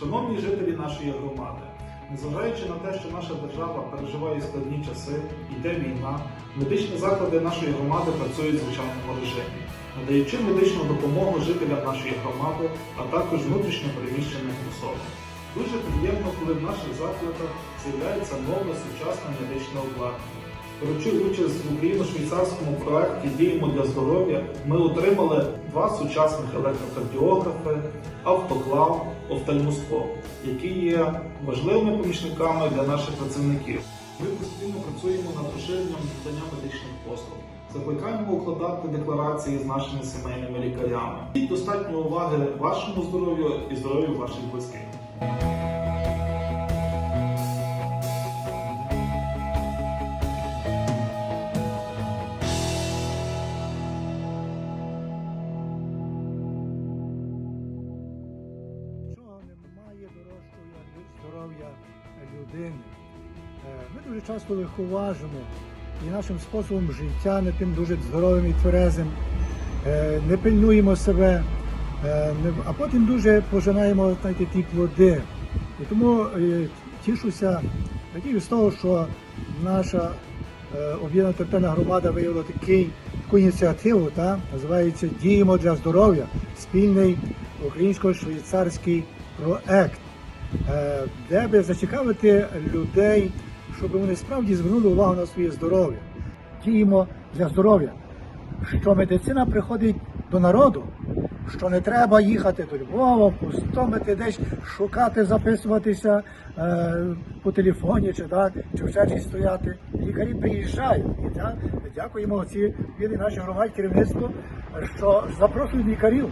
Шановні жителі нашої громади, незважаючи на те, що наша держава переживає складні часи, йде війна, медичні заклади нашої громади працюють в звичайному режимі, надаючи медичну допомогу жителям нашої громади, а також внутрішньо переміщеним особам. Дуже приємно, коли в наших закладах з'являється нове сучасне медичне обладнання. Беручи участь в україно-швейцарському проєкті Діємо для здоров'я, ми отримали два сучасних електрокардіографи, автоклав, офтальмоскоп, які є важливими помічниками для наших працівників. Ми постійно працюємо над розширенням надання медичних послуг. Закликаємо укладати декларації з нашими сімейними лікарями. І достатньо уваги вашому здоров'ю і здоров'ю ваших близьких. Людини. Е, Ми дуже часто лиховажимо і нашим способом життя не тим дуже здоровим і тверезим, е, не пильнуємо себе, е, а потім дуже пожинаємо знаєте, ті плоди. І тому тішуся з того, що наша об'єднана територіальна громада виявила такий, таку ініціативу, та, називається Діємо для здоров'я, спільний українсько-швейцарський проект, де би зацікавити людей, щоб вони справді звернули увагу на своє здоров'я. Діємо для здоров'я, що медицина приходить до народу, що не треба їхати до Львова, пустомити десь шукати, записуватися е, по телефоні чи, так, чи в черзі стояти. Лікарі приїжджають. І так, дякуємо ці наші громаді керівництву, що запрошують лікарів.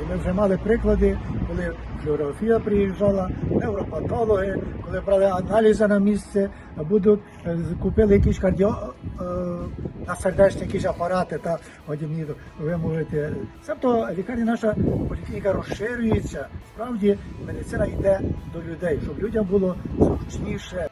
І ми вже мали приклади, коли флюорографія приїжджала, невропатологи, коли брали аналізи на місце, будуть е, купили якісь кардіо е, на сердечні якісь апарати та годі мені вимовити. Тобто лікарня наша поліклініка розширюється. Справді медицина йде до людей, щоб людям було зручніше.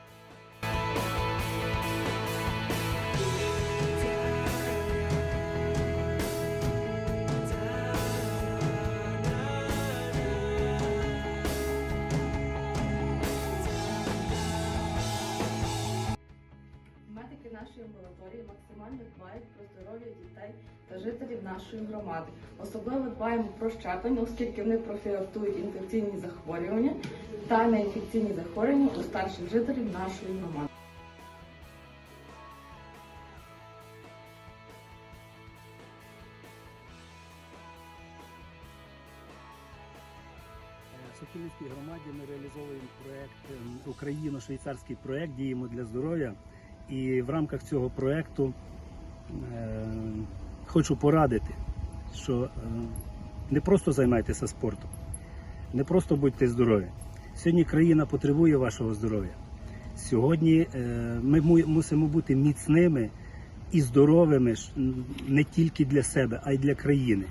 Нашої амбулаторії максимально дбають про здоров'я дітей та жителів нашої громади. Особливо дбаємо про щеплення, оскільки вони профілактують інфекційні захворювання та неінфекційні захворювання у старших жителів нашої громади. В Сокільницькій громаді ми реалізовуємо проект ем, Україно-швейцарський проект Діємо для здоров'я. І в рамках цього проекту е, хочу порадити, що е, не просто займайтеся спортом, не просто будьте здорові. Сьогодні країна потребує вашого здоров'я. Сьогодні е, ми мусимо бути міцними і здоровими не тільки для себе, а й для країни.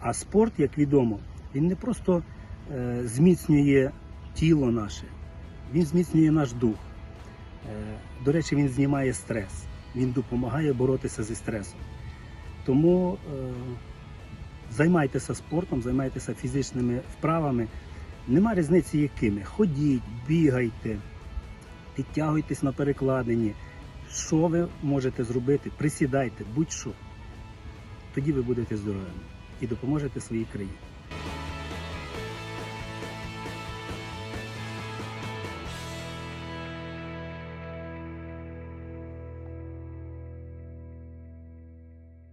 А спорт, як відомо, він не просто е, зміцнює тіло наше, він зміцнює наш дух. Е, До речі, він знімає стрес, він допомагає боротися зі стресом. Тому е, займайтеся спортом, займайтеся фізичними вправами. Нема різниці якими. Ходіть, бігайте, підтягуйтесь на перекладині. Що ви можете зробити? Присідайте, будь-що. Тоді ви будете здоровими і допоможете своїй країні.